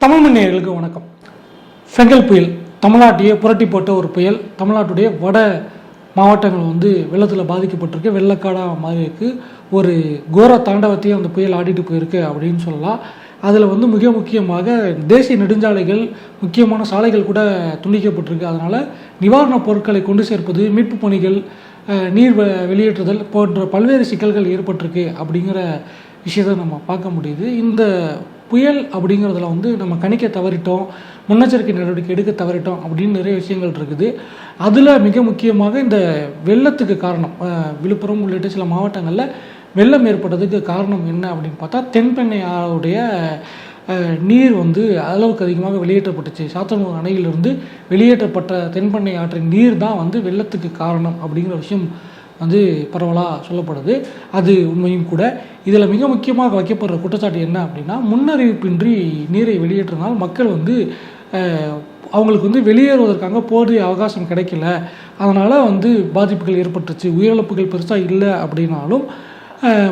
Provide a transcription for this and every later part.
தமிழ் மண்ணியர்களுக்கு வணக்கம். ஃபெங்கல் புயல் தமிழ்நாட்டையே புரட்டி போட்ட ஒரு புயல் தமிழ்நாட்டுடைய வட மாவட்டங்கள் வந்து வெள்ளத்தில் பாதிக்கப்பட்டிருக்கு. வெள்ளக்காடாக மாதிரி இருக்கு ஒரு கோர தாண்டவத்தையே அந்த புயல் ஆடிட்டு போயிருக்கு அப்படின்னு சொல்லலாம். அதில் வந்து மிக முக்கியமாக தேசிய நெடுஞ்சாலைகள் முக்கியமான சாலைகள் கூட துண்டிக்கப்பட்டிருக்கு. அதனால் நிவாரணப் பொருட்களை கொண்டு சேர்ப்பது மீட்பு பணிகள் நீர் வெளியேற்றுதல் போன்ற பல்வேறு சிக்கல்கள் ஏற்பட்டிருக்கு அப்படிங்கிற விஷயத்தை நம்ம பார்க்க முடியுது. இந்த புயல் அப்படிங்கிறதுல வந்து நம்ம கணிக்க தவறிட்டோம் முன்னெச்சரிக்கை நடவடிக்கை எடுக்க தவறிட்டோம் அப்படின்னு நிறைய விஷயங்கள் இருக்குது. அதில் மிக முக்கியமாக இந்த வெள்ளத்துக்கு காரணம் விழுப்புரம் உள்ளிட்ட சில மாவட்டங்களில் வெள்ளம் ஏற்பட்டதுக்கு காரணம் என்ன அப்படின்னு பார்த்தா தென்பெண்ணை ஆளுடைய நீர் வந்து அளவுக்கு அதிகமாக வெளியேற்றப்பட்டுச்சு. சாத்தனூர் அணையிலிருந்து வெளியேற்றப்பட்ட தென்பெண்ணை ஆற்றின் நீர் தான் வந்து வெள்ளத்துக்கு காரணம் அப்படிங்கிற விஷயம் வந்து பரவலாக சொல்லப்படுது. அது உண்மையும் கூட. இதில் மிக முக்கியமாக வைக்கப்படுற குற்றச்சாட்டு என்ன அப்படின்னா முன்னறிவிப்பின்றி நீரை வெளியேற்றினால் மக்கள் வந்து அவங்களுக்கு வந்து வெளியேறுவதற்காக போதிய அவகாசம் கிடைக்கல. அதனால் வந்து பாதிப்புகள் ஏற்பட்டுச்சு உயிரிழப்புகள் பெருசாக இல்லை அப்படின்னாலும்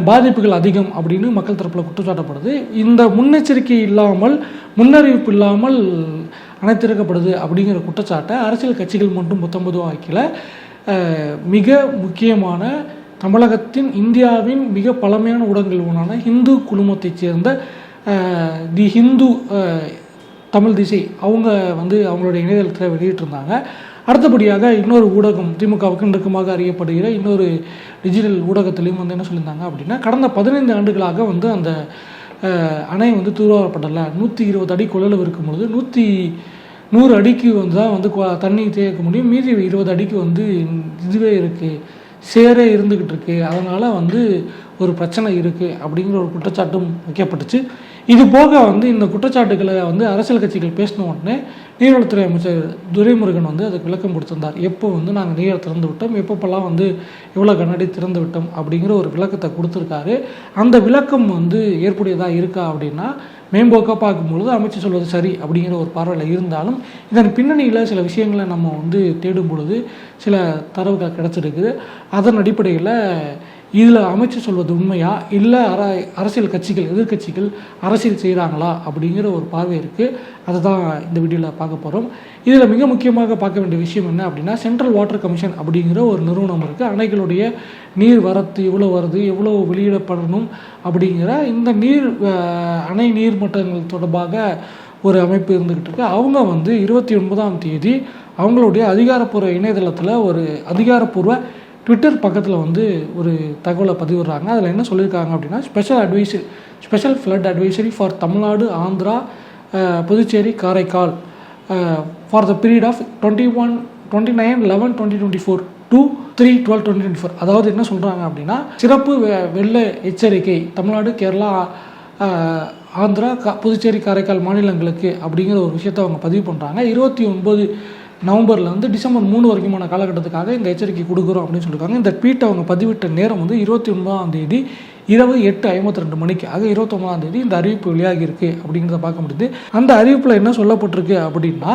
பாதிப்புகள் அதிகம் அப்படின்னு மக்கள் தரப்பில் குற்றச்சாட்டப்படுது. இந்த முன்னெச்சரிக்கை இல்லாமல் முன்னறிவிப்பு இல்லாமல் அணைத்திருக்கப்படுது அப்படிங்கிற குற்றச்சாட்டை அரசியல் கட்சிகள் மட்டும் புத்தம்பதுவாக மிக முக்கியமான தமிழகத்தின் இந்தியாவின் மிக பழமையான ஊடகங்கள் ஒன்றான ஹிந்து குழுமத்தைச் சேர்ந்த தி ஹிந்து தமிழ் திசை அவங்க வந்து அவங்களுடைய இணையதளத்தில் வெளியிட்டிருந்தாங்க. அடுத்தபடியாக இன்னொரு ஊடகம் திமுகவுக்கு நெருக்கமாக அறியப்படுகிற இன்னொரு டிஜிட்டல் ஊடகத்திலையும் வந்து என்ன சொல்லியிருந்தாங்க அப்படின்னா கடந்த பதினைந்து ஆண்டுகளாக வந்து அந்த அணை வந்து தூர்வாரப்படலை. நூற்றி இருபது அடி கொள்ளளவு இருக்கும் பொழுது நூற்றி நூறு அடிக்கு வந்து தான் வந்து தண்ணி தேக்க முடியும். மீதி இருபது அடிக்கு வந்து இதுவே இருக்குது சேரே இருந்துக்கிட்டு இருக்கு. அதனால் வந்து ஒரு பிரச்சனை இருக்குது அப்படிங்கிற ஒரு குற்றச்சாட்டும் வைக்கப்பட்டுச்சு. இது போக வந்து இந்த குற்றச்சாட்டுகளை வந்து அரசியல் கட்சிகள் பேசின உடனே நீர்வளத்துறை அமைச்சர் துரைமுருகன் வந்து அதுக்கு விளக்கம் கொடுத்திருந்தார். எப்போ வந்து நாங்கள் நீரை திறந்து விட்டோம் எப்பப்பெல்லாம் வந்து எவ்வளோ கண்ணாடி திறந்து விட்டோம் அப்படிங்கிற ஒரு விளக்கத்தை கொடுத்துருக்காரு. அந்த விளக்கம் வந்து ஏற்புடையதாக இருக்கா அப்படின்னா மேம்போக்காக பார்க்கும்பொழுது அமைச்சர் சொல்வது சரி அப்படிங்கிற ஒரு பார்வையில் இருந்தாலும் இதன் பின்னணியில் சில விஷயங்களை நம்ம வந்து தேடும் பொழுது சில தரவுகள் கிடச்சிருக்குது. அதன் அடிப்படையில் இதில் அமைச்சர் சொல்வது உண்மையா? இல்லை அர அரசியல் கட்சிகள் எதிர்க்கட்சிகள் அரசியல் செய்கிறாங்களா அப்படிங்கிற ஒரு பார்வை இருக்குது அதை தான் இந்த வீடியோவில் பார்க்க போகிறோம் இதில் மிக முக்கியமாக பார்க்க வேண்டிய விஷயம் என்ன அப்படின்னா சென்ட்ரல் வாட்டர் கமிஷன் அப்படிங்கிற ஒரு நிறுவனம் இருக்குது அணைகளுடைய நீர் வரத்து எவ்வளோ வருது எவ்வளோ வெளியிடப்படணும் அப்படிங்கிற இந்த நீர் அணை அணை நீர்மட்டங்கள் தொடர்பாக ஒரு அமைப்பு இருந்துக்கிட்டு இருக்கு. அவங்க வந்து இருபத்தி ஒன்பதாம் தேதி அவங்களுடைய அதிகாரப்பூர்வ இணையதளத்தில் ஒரு அதிகாரப்பூர்வ ட்விட்டர் பக்கத்தில் வந்து ஒரு தகவலை பதிவிடுறாங்க. அதில் என்ன சொல்லியிருக்காங்க அப்படின்னா special advisory special flood advisory for Tamil Nadu Andhra Puducherry Karaikal for the period of twenty one twenty nine eleven twenty twenty four two three twelve twenty twenty four அதாவது என்ன சொல்கிறாங்க அப்படின்னா சிறப்பு வெ- வெள்ள எச்சரிக்கை தமிழ்நாடு கேரளா ஆந்திரா புதுச்சேரி காரைக்கால் மாநிலங்களுக்கு அப்படிங்கிற ஒரு விஷயத்தை அவங்க பதிவு பண்ணுறாங்க இருபத்தி ஒன்பது நவம்பரில் வந்து டிசம்பர் மூணு வரைக்குமான காலகட்டத்துக்காக இந்த எச்சரிக்கை கொடுக்குறோம் அப்படின்னு சொல்லியிருக்காங்க இந்த ட்வீட் அவங்க பதிவிட்ட நேரம் வந்து இருபத்தி ஒன்பதாம் தேதி இரவு எட்டு ஐம்பத்தி ரெண்டு மணிக்கு. ஆக இருபத்தொம்பதாம் தேதி இந்த அறிவிப்பு வெளியாகி இருக்கு அப்படிங்கிறத பார்க்க முடியுது. அந்த அறிவிப்பில் என்ன சொல்லப்பட்டிருக்கு அப்படின்னா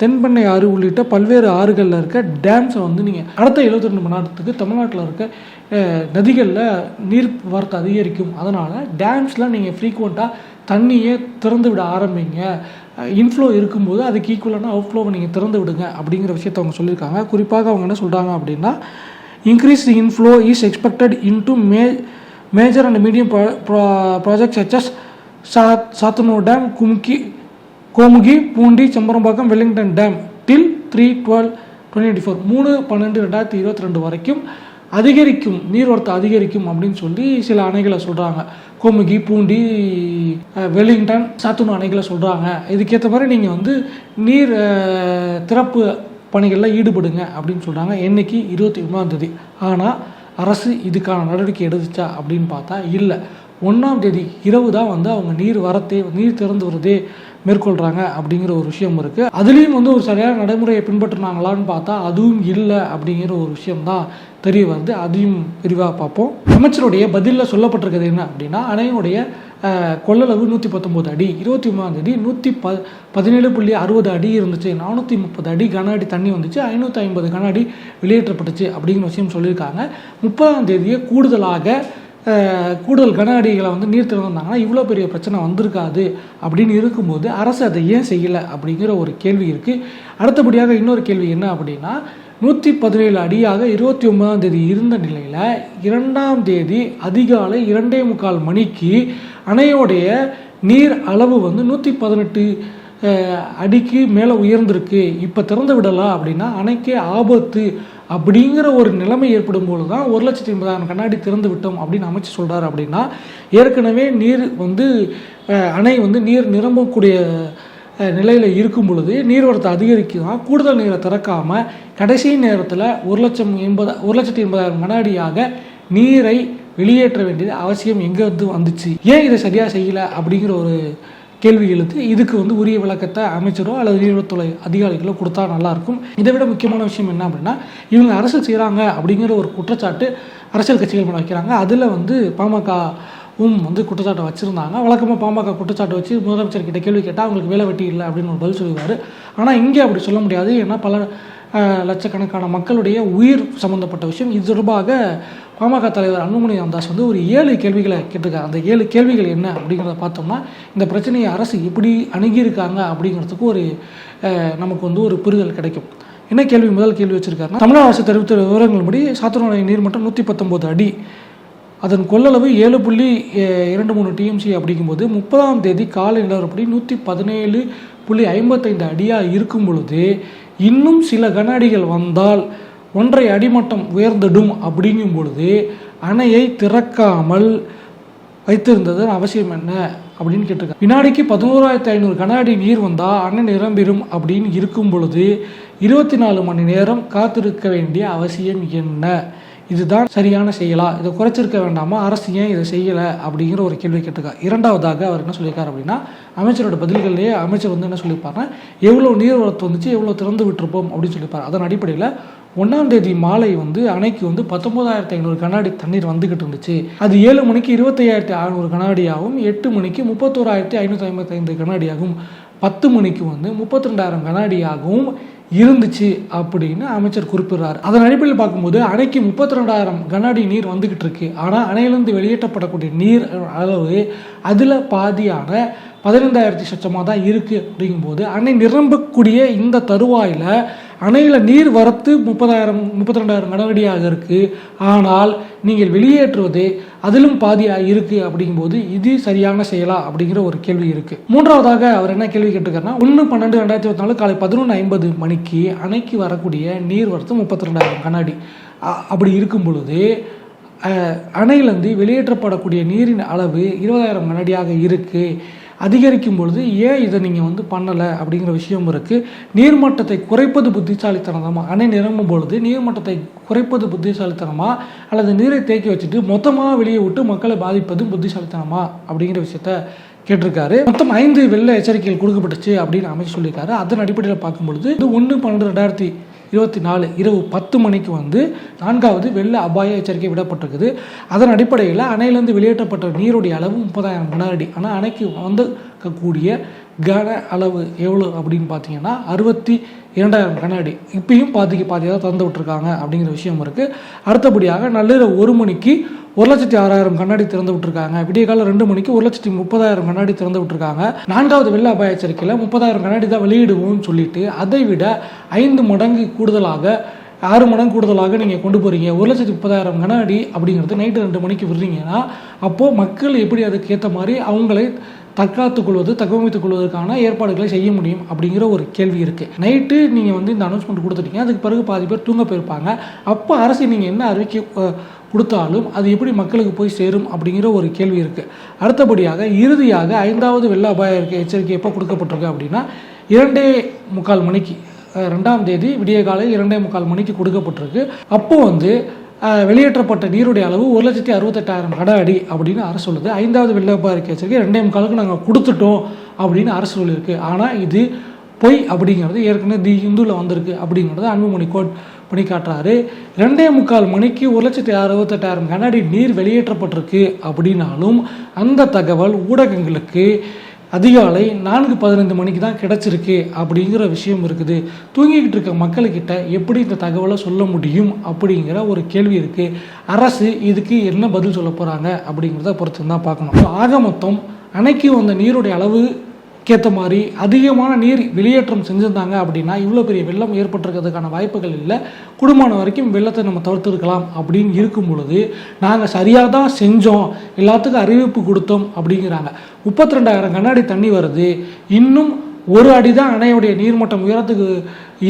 தென்பெண்ணை ஆறு உள்ளிட்ட பல்வேறு ஆறுகளில் இருக்க டேம்ஸை வந்து நீங்கள் அடுத்த 72 ரெண்டு மணி நேரத்துக்கு தமிழ்நாட்டில் இருக்க நதிகளில் நீர் வரத்து அதிகரிக்கும். அதனால் டேம்ஸில் நீங்கள் ஃப்ரீக்குவெண்ட்டாக தண்ணியை திறந்து விட ஆரம்பிங்க. இன்ஃப்ளோ இருக்கும்போது அதுக்கு ஈக்குவலான அவுட்ஃப்ளோவை நீங்கள் திறந்து விடுங்க அப்படிங்கிற விஷயத்தை அவங்க சொல்லியிருக்காங்க. குறிப்பாக அவங்க என்ன சொல்கிறாங்க அப்படின்னா increase the inflow is expected into May major and medium project such as சா சாத்தனூர் டேம் கும்கி Gomukhi Poondi Chembarambakkam Wellington dam till three twelve twenty four மூணு பன்னெண்டு ரெண்டாயிரத்தி இருபத்தி ரெண்டு வரைக்கும் அதிகரிக்கும் நீர்வரத்து அதிகரிக்கும் அப்படின்னு சொல்லி சில அணைகளை சொல்கிறாங்க கோமுகி பூண்டி வெலிங்டன் வெல்லிங்டன் அணைகளை சொல்கிறாங்க இதுக்கேற்ற மாதிரி நீங்கள் வந்து நீர் திறப்பு பணிகளில் ஈடுபடுங்க அப்படின்னு சொல்கிறாங்க என்னைக்கு? இருபத்தி ஒன்றாம் தேதி. ஆனால் அரசு இதுக்கான நடவடிக்கை எடுத்துச்சா அப்படின்னு பார்த்தா இல்லை. ஒன்றாம் தேதி இரவு தான் வந்து அவங்க நீர் வரத்தே நீர் திறந்து வரதே மேற்கொள்கிறாங்க அப்படிங்கிற ஒரு விஷயம் இருக்குது அதுலேயும் வந்து ஒரு சரியான நடைமுறையை பின்பற்றினாங்களான்னு பார்த்தா அதுவும் இல்லை அப்படிங்கிற ஒரு விஷயம் தான் தெரிய வருது. அதையும் விரிவாக பார்ப்போம். அமைச்சருடைய பதிலில் சொல்லப்பட்டிருக்கிறது என்ன அப்படின்னா அணையுடைய கொள்ளளவு நூற்றி பத்தொம்போது அடி. இருபத்தி ஒன்பதாம் தேதி நூற்றி ப பதினேழு புள்ளி அறுபது அடி இருந்துச்சு. நானூற்றி முப்பது அடி கன அடி தண்ணி வந்துச்சு. ஐநூற்றி ஐம்பது கன அடி வெளியேற்றப்பட்டுச்சு அப்படிங்கிற விஷயம் சொல்லியிருக்காங்க. முப்பதாம் தேதியை கூடுதலாக கூடுதல் கன அடிகளை வந்து நீர் திறந்திருந்தாங்கன்னா இவ்வளோ பெரிய பிரச்சனை வந்திருக்காது அப்படின்னு இருக்கும்போது அரசு அதை ஏன் செய்யலை அப்படிங்கிற ஒரு கேள்வி இருக்குது அடுத்தபடியாக இன்னொரு கேள்வி என்ன அப்படின்னா நூற்றி பதினேழு அடியாக இருபத்தி ஒன்பதாம் தேதி இருந்த நிலையில் இரண்டாம் தேதி அதிகாலை இரண்டே முக்கால் மணிக்கு அணையோடைய நீர் அளவு வந்து நூற்றி பதினெட்டு அடிக்கு மேலே உயர்ந்திருக்கு. இப்போ திறந்து விடலாம் அப்படின்னா அணைக்கே ஆபத்து அப்படிங்கிற ஒரு நிலைமை ஏற்படும் பொழுது தான் ஒரு லட்சத்தி எண்பதாயிரம் கண்ணாடி திறந்து விட்டோம் அப்படின்னு அமைச்சு சொல்கிறார் அப்படின்னா ஏற்கனவே நீர் வந்து அணை வந்து நீர் நிரம்பக்கூடிய நிலையில் இருக்கும் பொழுது நீர்வரத்து அதிகரிக்குதான் கூடுதல் நீரை திறக்காமல் கடைசி நேரத்தில் ஒரு லட்சம் எண்பது ஒரு லட்சத்தி எண்பதாயிரம் கண்ணாடியாக நீரை வெளியேற்ற வேண்டியது அவசியம் எங்கே வந்து வந்துச்சு? ஏன் இதை சரியாக செய்யலை அப்படிங்கிற ஒரு கேள்வி எழுத்து இதுக்கு வந்து உரிய விளக்கத்தை அமைச்சரோ அல்லது நீர்வளத்துறை அதிகாரிகளோ கொடுத்தா நல்லாயிருக்கும். இதை விட முக்கியமான விஷயம் என்ன அப்படின்னா இவங்க அரசு செய்கிறாங்க அப்படிங்கிற ஒரு குற்றச்சாட்டு அரசியல் கட்சிகள் மேலே வைக்கிறாங்க. அதில் வந்து பாமகவும் வந்து குற்றச்சாட்டை வச்சுருந்தாங்க. வழக்கமாக பாமக குற்றச்சாட்டு வச்சு முதலமைச்சர் கிட்ட கேள்வி கேட்டால் அவங்களுக்கு வேலை வெட்டி இல்லை அப்படின்னு ஒரு பதில் சொல்லுவார் ஆனால் இங்கே அப்படி சொல்ல முடியாது. ஏன்னா பல லட்சக்கணக்கான மக்களுடைய உயிர் சம்மந்தப்பட்ட விஷயம். இது தொடர்பாக பாமக தலைவர் அன்புமணி ராமதாஸ் வந்து ஒரு ஏழு கேள்விகளை கேட்டிருக்காரு. அந்த ஏழு கேள்விகள் என்ன அப்படிங்கிறத பார்த்தோம்னா இந்த பிரச்சனையை அரசு எப்படி அணுகியிருக்காங்க அப்படிங்கிறதுக்கு ஒரு நமக்கு வந்து ஒரு புரிதல் கிடைக்கும். என்ன கேள்வி? முதல் கேள்வி வச்சிருக்காருன்னா தமிழக அரசு தெரிவித்த விவரங்கள்படி சாத்தூர் நீர்மட்டம் நூற்றி பத்தொம்போது அடி. அதன் கொள்ளளவு ஏழு புள்ளி இரண்டு மூணு டிஎம்சி அப்படிங்கும்போது முப்பதாம் தேதி காலை நிலவரப்படி நூற்றி பதினேழு புள்ளி ஐம்பத்தைந்து அடியாக இருக்கும் பொழுது இன்னும் சில கன வந்தால் ஒன்றை அடிமட்டம் உயர்ந்திடும் அப்படிங்கும் பொழுது அணையை திறக்காமல் வைத்திருந்தது அவசியம் என்ன அப்படின்னு கேட்டிருக்காங்க. வினாடிக்கு பதினோராயிரத்தி ஐநூறு கனஅடி நீர் வந்தால் அணை நிரம்பிடும் அப்படின்னு இருக்கும் பொழுது இருபத்தி நாலு மணி நேரம் காத்திருக்க வேண்டிய அவசியம் என்ன? இதுதான் சரியான செயலா? இதை குறைச்சிருக்க வேண்டாமா? அரசு ஏன் இதை செய்யலை? அப்படிங்கிற ஒரு கேள்வி கேட்டுக்கா இரண்டாவதாக அவர் என்ன சொல்லியிருக்காரு அப்படின்னா அமைச்சரோட பதில்கள்லேயே அமைச்சர் வந்து என்ன சொல்லியிருப்பாருன்னா எவ்வளோ நீர்வரத்து வந்துச்சு எவ்வளோ திறந்து விட்டுருப்போம் அப்படின்னு சொல்லியிருப்பார். அதன் அடிப்படையில் ஒன்றாம் தேதி மாலை வந்து அணைக்கு வந்து பத்தொம்போதாயிரத்தி ஐநூறு கண்ணாடி தண்ணீர் வந்துக்கிட்டு இருந்துச்சு. அது ஏழு மணிக்கு இருபத்தையாயிரத்தி அறநூறு கண்ணாடியாகவும் எட்டு மணிக்கு முப்பத்தோராயிரத்தி ஐநூற்றி ஐம்பத்தைந்து கண்ணாடியாகவும் பத்து மணிக்கு வந்து முப்பத்தி ரெண்டாயிரம் கண்ணாடியாகவும் இருந்துச்சு அப்படின்னு அமைச்சர் குறிப்பிடுறார். அதன் அடிப்படையில் பார்க்கும்போது அணைக்கு முப்பத்தி ரெண்டாயிரம் கண்ணாடி நீர் வந்துக்கிட்டு இருக்கு. ஆனால் அணையிலிருந்து வெளியேற்றப்படக்கூடிய நீர் அளவு அதில் பாதியான பதினைந்தாயிரத்தி சொச்சமாக தான் இருக்குது அப்படிங்கும்போது அணை நிரம்பக்கூடிய இந்த தருவாயில் அணையில் நீர் வரத்து முப்பதாயிரம் முப்பத்தி ரெண்டாயிரம் கனவடியாக இருக்குது ஆனால் நீங்கள் வெளியேற்றுவது அதிலும் பாதியாக இருக்குது அப்படிங்கும்போது இது சரியான செயலா அப்படிங்கிற ஒரு கேள்வி இருக்குது மூன்றாவதாக அவர் என்ன கேள்வி கேட்டுருக்காருன்னா ஒன்று பன்னெண்டு ரெண்டாயிரத்தி இருபத்தி நாலு காலை பதினொன்று ஐம்பது மணிக்கு அணைக்கு வரக்கூடிய நீர் வரத்து முப்பத்தி ரெண்டாயிரம் கண்ணாடி அப்படி இருக்கும் பொழுது அணையிலேருந்து அணையிலிருந்து வெளியேற்றப்படக்கூடிய நீரின் அளவு இருபதாயிரம் கனடியாக இருக்குது அதிகரிக்கும் பொழுது ஏன் இதை நீங்கள் வந்து பண்ணலை அப்படிங்கிற விஷயம் இருக்குது நீர்மட்டத்தை குறைப்பது புத்திசாலித்தனமா? அணை நிரம்பும் பொழுது நீர்மட்டத்தை குறைப்பது புத்திசாலித்தனமா? அல்லது நீரை தேக்கி வச்சுட்டு மொத்தமாக வெளியே விட்டு மக்களை பாதிப்பது புத்திசாலித்தனமா? அப்படிங்கிற விஷயத்த கேட்டிருக்காரு. மொத்தம் ஐந்து வெள்ள எச்சரிக்கைகள் கொடுக்கப்பட்டுச்சு அப்படின்னு அமைச்சு சொல்லியிருக்காரு. அதன் அடிப்படையில் பார்க்கும்பொழுது இது ஒன்று பன்னெண்டு ரெண்டாயிரத்தி இருபத்தி நாலு இரவு பத்து மணிக்கு வந்து நான்காவது வெள்ள அபாய எச்சரிக்கை விடப்பட்டிருக்குது. அதன் அடிப்படையில் அணையிலேருந்து வெளியேற்றப்பட்ட நீருடைய அளவு முப்பதாயிரம் கன அடி. ஆனால் அணைக்கு வந்திருக்கக்கூடிய கன அளவு எவ்வளோ அப்படின்னு பார்த்தீங்கன்னா அறுபத்தி இரண்டாயிரம் கண்ணாடி இப்பயும் பாதிக்கு பாதியாக திறந்து விட்டுருக்காங்க அப்படிங்கிற விஷயம் இருக்குது அடுத்தபடியாக நள்ளிரவு ஒரு மணிக்கு ஒரு லட்சத்தி ஆறாயிரம் கண்ணாடி திறந்து விட்டுருக்காங்க. விடிய காலம் ரெண்டு மணிக்கு ஒரு லட்சத்தி முப்பதாயிரம் கண்ணாடி திறந்து விட்டுருக்காங்க. நான்காவது வெள்ள அபாய எச்சரிக்கையில் முப்பதாயிரம் கண்ணாடி தான் வெளியிடுவோம்னு சொல்லிட்டு அதை விட ஐந்து மடங்கு கூடுதலாக ஆறு மடங்கு கூடுதலாக நீங்கள் கொண்டு போகிறீங்க ஒரு லட்சத்தி முப்பதாயிரம் கண்ணாடி அப்படிங்கிறது நைட்டு ரெண்டு மணிக்கு விடுறீங்கன்னா அப்போது மக்கள் எப்படி அதுக்கு ஏற்ற மாதிரி அவங்களை தற்காத்துக் கொள்வது தகவமைத்துக் கொள்வதற்கான ஏற்பாடுகளை செய்ய முடியும் அப்படிங்கிற ஒரு கேள்வி இருக்குது நைட்டு நீங்கள் வந்து இந்த அனௌன்ஸ்மெண்ட் கொடுத்துட்டீங்க அதுக்கு பிறகு பாதி பேர் தூங்க போயிருப்பாங்க. அப்போ அரசு நீங்கள் என்ன அறிவிக்க கொடுத்தாலும் அது எப்படி மக்களுக்கு போய் சேரும் அப்படிங்கிற ஒரு கேள்வி இருக்குது அடுத்தபடியாக இறுதியாக ஐந்தாவது வெள்ள அபாய எச்சரிக்கை எப்போ கொடுக்கப்பட்டிருக்கு அப்படின்னா இரண்டே முக்கால் மணிக்கு ரெண்டாம் தேதி விடிய காலை இரண்டே முக்கால் மணிக்கு கொடுக்கப்பட்டிருக்கு. அப்போ வந்து வெளியேற்றப்பட்ட நீருடைய அளவு ஒரு லட்சத்தி அறுபத்தெட்டாயிரம் கட அடி அப்படின்னு அரசு சொல்லுது. ஐந்தாவது வெள்ள அபாய எச்சரிக்கை ரெண்டே முக்காலுக்கு நாங்கள் கொடுத்துட்டோம் அப்படின்னு அரசு சொல்லியிருக்கு. ஆனால் இது பொய் அப்படிங்கிறது ஏற்கனவே தி இந்துவில் வந்திருக்கு அப்படிங்கிறத அன்புமணி கோட் பண்ணி காட்டுறாரு ரெண்டே முக்கால் மணிக்கு ஒரு லட்சத்தி அறுபத்தெட்டாயிரம் கனஅடி நீர் வெளியேற்றப்பட்டிருக்கு அப்படின்னாலும் அந்த தகவல் ஊடகங்களுக்கு அதிகாலை நான்கு பதினைந்து மணிக்கு தான் கிடச்சிருக்கு அப்படிங்கிற விஷயம் இருக்குது. தூங்கிக்கிட்டு இருக்க மக்கள்கிட்ட எப்படி இந்த தகவலை சொல்ல முடியும் அப்படிங்கிற ஒரு கேள்வி இருக்குது அரசு இதுக்கு என்ன பதில் சொல்ல போகிறாங்க அப்படிங்கிறத பொறுத்து தான் பார்க்கணும். ஆக மொத்தம் அணைக்கு வந்த நீருடைய அளவு கேத்த மாதிரி அதிகமான நீர் வெளியேற்றம் செஞ்சுருந்தாங்க அப்படின்னா இவ்வளோ பெரிய வெள்ளம் ஏற்பட்டிருக்கிறதுக்கான வாய்ப்புகள் இல்லை. குடும்பம் வரைக்கும் வெள்ளத்தை நம்ம தவிர்த்துருக்கலாம் அப்படின்னு இருக்கும் பொழுது நாங்கள் சரியாக தான் செஞ்சோம். எல்லாத்துக்கும் அறிவிப்பு கொடுத்தோம் அப்படிங்கிறாங்க. முப்பத்தி ரெண்டாயிரம் கண்ணாடி தண்ணி வருது. இன்னும் ஒரு அடி தான் அணையுடைய நீர்மட்டம் உயரத்துக்கு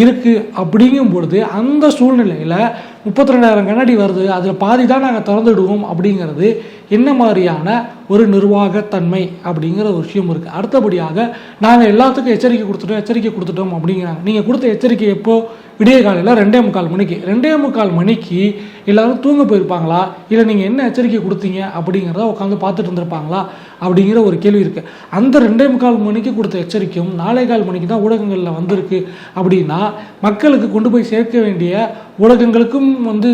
இருக்குது அப்படிங்கும் பொழுது அந்த சூழ்நிலையில் முப்பத்தி ரெண்டாயிரம் கண்ணாடி வருது. அதில் பாதி தான் நாங்கள் திறந்துடுவோம் அப்படிங்கிறது என்ன மாதிரியான ஒரு நிர்வாகத்தன்மை அப்படிங்கிற ஒரு விஷயம் இருக்குது அடுத்தபடியாக நாங்கள் எல்லாத்துக்கும் எச்சரிக்கை கொடுத்துட்டோம் எச்சரிக்கை கொடுத்துட்டோம் அப்படிங்கிறாங்க நீங்கள் கொடுத்த எச்சரிக்கை எப்போது விடிய காலையில் ரெண்டே முக்கால் மணிக்கு. ரெண்டே முக்கால் மணிக்கு எல்லோரும் தூங்க போயிருப்பாங்களா? இல்லை நீங்கள் என்ன எச்சரிக்கை கொடுத்தீங்க அப்படிங்கிறத உட்காந்து பார்த்துட்டு இருந்திருப்பாங்களா? அப்படிங்கிற ஒரு கேள்வி இருக்குது அந்த ரெண்டே முக்கால் மணிக்கு கொடுத்த எச்சரிக்கையும் நாலே கால் மணிக்கு தான் ஊடகங்களில் வந்திருக்கு. அப்படின்னா மக்களுக்கு கொண்டு போய் சேர்க்க வேண்டிய ஊடகங்களுக்கும் வந்து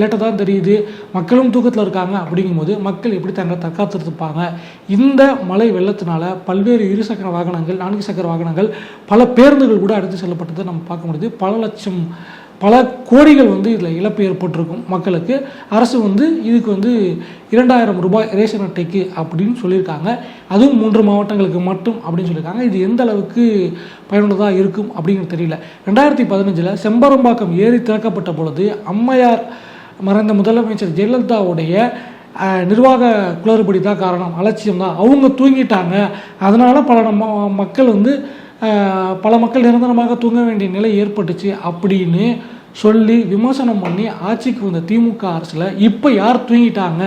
லேட்டாக தான் தெரியுது. மக்களும் தூக்கத்தில் இருக்காங்க அப்படிங்கும்போது மக் மக்கள் எப்படி தங்க தற்காத்திருப்பாங்க இந்த மழை வெள்ளத்தினால பல்வேறு இருசக்கர வாகனங்கள் நான்கு சக்கர வாகனங்கள் பல பேருந்துகள் கூட அடுத்து செல்லப்பட்டதை நம்ம பார்க்க முடியுது. பல லட்சம் பல கோடிகள் வந்து இதில் இழப்பு ஏற்பட்டிருக்கும் மக்களுக்கு. அரசு வந்து இதுக்கு வந்து இரண்டாயிரம் ரூபாய் ரேஷன் அட்டைக்கு அப்படின்னு சொல்லியிருக்காங்க. அதுவும் மூன்று மாவட்டங்களுக்கு மட்டும் அப்படின்னு சொல்லியிருக்காங்க. இது எந்த அளவுக்கு பயனுள்ளதாக இருக்கும் அப்படிங்கிறது தெரியல. ரெண்டாயிரத்தி பதினஞ்சில் செம்பரம்பாக்கம் ஏரி திறக்கப்பட்ட பொழுது அம்மையார் மறைந்த முதலமைச்சர் ஜெயலலிதாவுடைய நிர்வாக குளறுபடி தான் காரணம் அலட்சியம் தான் அவங்க தூங்கிட்டாங்க. அதனால் பல நம்ம மக்கள் வந்து பல மக்கள் நிரந்தரமாக தூங்க வேண்டிய நிலை ஏற்பட்டுச்சு அப்படின்னு சொல்லி விமர்சனம் பண்ணி ஆட்சிக்கு வந்த திமுக அரசில் இப்போ யார் தூங்கிட்டாங்க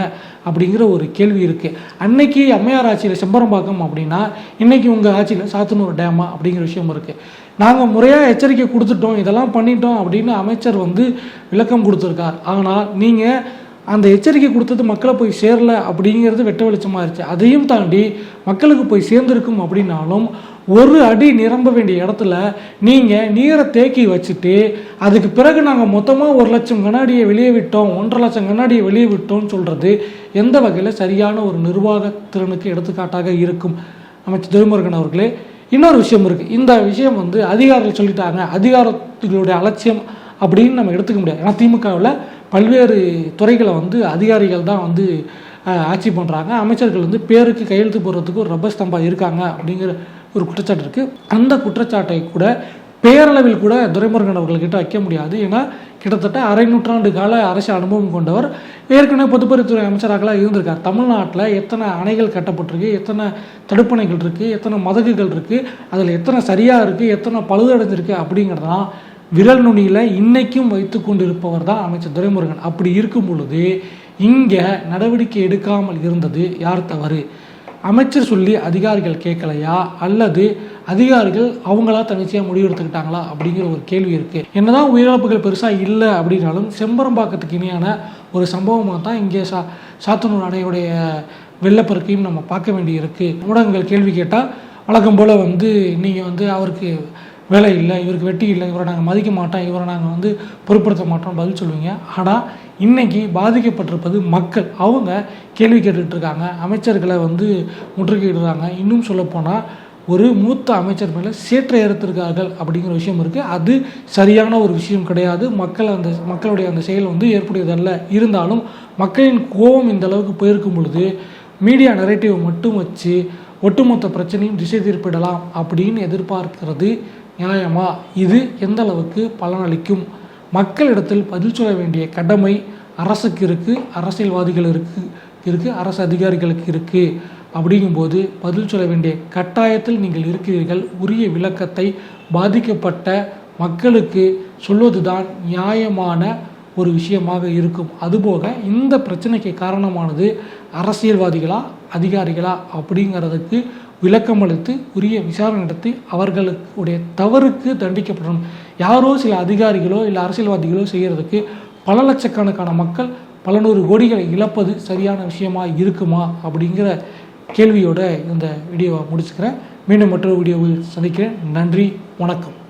அப்படிங்கிற ஒரு கேள்வி இருக்குது அன்னைக்கு அம்மையார் ஆட்சியில் செம்பரம்பாக்கம் அப்படின்னா இன்னைக்கு உங்கள் ஆட்சியில் சாத்தனூர் டேமா அப்படிங்கிற விஷயம் இருக்குது நாங்கள் முறையாக எச்சரிக்கை கொடுத்துட்டோம் இதெல்லாம் பண்ணிட்டோம் அப்படின்னு அமைச்சர் வந்து விளக்கம் கொடுத்துருக்கார். ஆனால் நீங்கள் அந்த எச்சரிக்கை கொடுத்தது மக்களை போய் சேரல அப்படிங்கிறது வெட்ட வெளிச்சமாக இருந்துச்சு. அதையும் தாண்டி மக்களுக்கு போய் சேர்ந்திருக்கும் அப்படின்னாலும் ஒரு அடி நிரம்ப வேண்டிய இடத்துல நீங்கள் நீரை தேக்கி வச்சுட்டு அதுக்கு பிறகு நாங்கள் மொத்தமாக ஒரு லட்சம் கண்ணாடியை வெளியே விட்டோம் ஒன்றரை லட்சம் கண்ணாடியை வெளியே விட்டோம்னு சொல்கிறது எந்த வகையில் சரியான ஒரு நிர்வாக திறனுக்கு எடுத்துக்காட்டாக இருக்கும். அமைச்சர் துரைமுருகன் அவர்களே இன்னொரு விஷயம் இருக்குது இந்த விஷயம் வந்து அதிகாரிகள் சொல்லிட்டாங்க. அதிகாரத்துகளுடைய அலட்சியம் அப்படின்னு நம்ம எடுத்துக்க முடியாது. ஏன்னா திமுகவில் பல்வேறு துறைகளை வந்து அதிகாரிகள் தான் வந்து ஆட்சி பண்ணுறாங்க அமைச்சர்கள் வந்து பேருக்கு கையெழுத்து போடுறதுக்கு ஒரு ரப்பர் ஸ்தம்பா இருக்காங்க அப்படிங்கிற ஒரு குற்றச்சாட்டு இருக்குது அந்த குற்றச்சாட்டை கூட பேரளவில் கூட துரைமுருகன் அவர்கள்கிட்ட வைக்க முடியாது. ஏன்னா கிட்டத்தட்ட அரை நூற்றாண்டு கால அரசு அனுபவம் கொண்டவர். ஏற்கனவே பொதுப்பணித்துறை அமைச்சராகலாம் இருந்திருக்கார். தமிழ்நாட்டில் எத்தனை அணைகள் கட்டப்பட்டிருக்கு எத்தனை தடுப்பணைகள் இருக்குது எத்தனை மதகுகள் இருக்குது அதில் எத்தனை சரியாக இருக்குது எத்தனை பழுதடைஞ்சிருக்கு அப்படிங்கிறதெல்லாம் விரல் நுனியில் இன்னைக்கும் வைத்து கொண்டிருப்பவர் தான் அமைச்சர் துரைமுருகன். அப்படி இருக்கும் பொழுது இங்கே நடவடிக்கை எடுக்காமல் இருந்தது யார் தவறு? அமைச்சர் சொல்லி அதிகாரிகள் கேட்கலையா? அல்லது அதிகாரிகள் அவங்களா தனிச்சையாக முடிவெடுத்துக்கிட்டாங்களா அப்படிங்கிற ஒரு கேள்வி இருக்குது என்னதான் உயிரிழப்புகள் பெருசாக இல்லை அப்படின்னாலும் செம்பரம்பாக்கத்துக்கு இணையான ஒரு சம்பவமாக தான் இங்கே சா சாத்தனூர் அணையுடைய வெள்ளப்பெருக்கையும் நம்ம பார்க்க வேண்டியிருக்கு. ஊடகங்கள் கேள்வி கேட்டால் வழக்கம் போல் வந்து நீங்கள் வந்து அவருக்கு வேலை இல்லை இவருக்கு வெட்டி இல்லை இவரை நாங்கள் மதிக்க மாட்டோம் இவரை நாங்கள் வந்து பொருட்படுத்த மாட்டோம் பதில் சொல்லுவீங்க. ஆனால் இன்றைக்கி பாதிக்கப்பட்டிருப்பது மக்கள். அவங்க கேள்வி கேட்டுக்கிட்டு இருக்காங்க அமைச்சர்களை வந்து முற்றுகையிடுறாங்க. இன்னும் சொல்லப்போனால் ஒரு மூத்த அமைச்சர் மேலே சேற்றை ஏறுத்திருக்கார்கள் அப்படிங்கிற விஷயம் இருக்குது அது சரியான ஒரு விஷயம் கிடையாது. மக்கள் அந்த மக்களுடைய அந்த செயல் வந்து ஏற்புடையதல்ல. இருந்தாலும் மக்களின் கோபம் இந்த அளவுக்கு போயிருக்கும் பொழுது மீடியா நரேட்டிவை மட்டும் வச்சு ஒட்டுமொத்த பிரச்சனையும் திசை திருப்பிடலாம் அப்படின்னு எதிர்பார்க்கிறது நியாயமா? இது எந்த அளவுக்கு பலனளிக்கும்? மக்களிடத்தில் பதில் சொல்ல வேண்டிய கடமை அரசுக்கு இருக்குது அரசியல்வாதிகள் இருக்கு இருக்குது அரசு அதிகாரிகளுக்கு இருக்குது அப்படிங்கும்போது பதில் சொல்ல வேண்டிய கட்டாயத்தில் நீங்கள் இருக்கிறீர்கள். உரிய விளக்கத்தை பாதிக்கப்பட்ட மக்களுக்கு சொல்வதுதான் நியாயமான ஒரு விஷயமாக இருக்கும். அதுபோக இந்த பிரச்சனைக்கு காரணமானது அரசியல்வாதிகளா அதிகாரிகளா அப்படிங்கிறதுக்கு விளக்கம் அளித்து உரிய விசாரணை நடத்தி அவர்களுடைய தவறுக்கு தண்டிக்கப்படணும். யாரோ சில அதிகாரிகளோ இல்லை அரசியல்வாதிகளோ செய்கிறதுக்கு பல லட்சக்கணக்கான மக்கள் பல நூறு கோடிகளை இழப்பது சரியான விஷயமா இருக்குமா அப்படிங்கிற கேள்வியோட இந்த வீடியோவை முடிச்சுக்கிறேன். மீண்டும் மற்றொரு வீடியோவில் சந்திக்கிறேன். நன்றி வணக்கம்.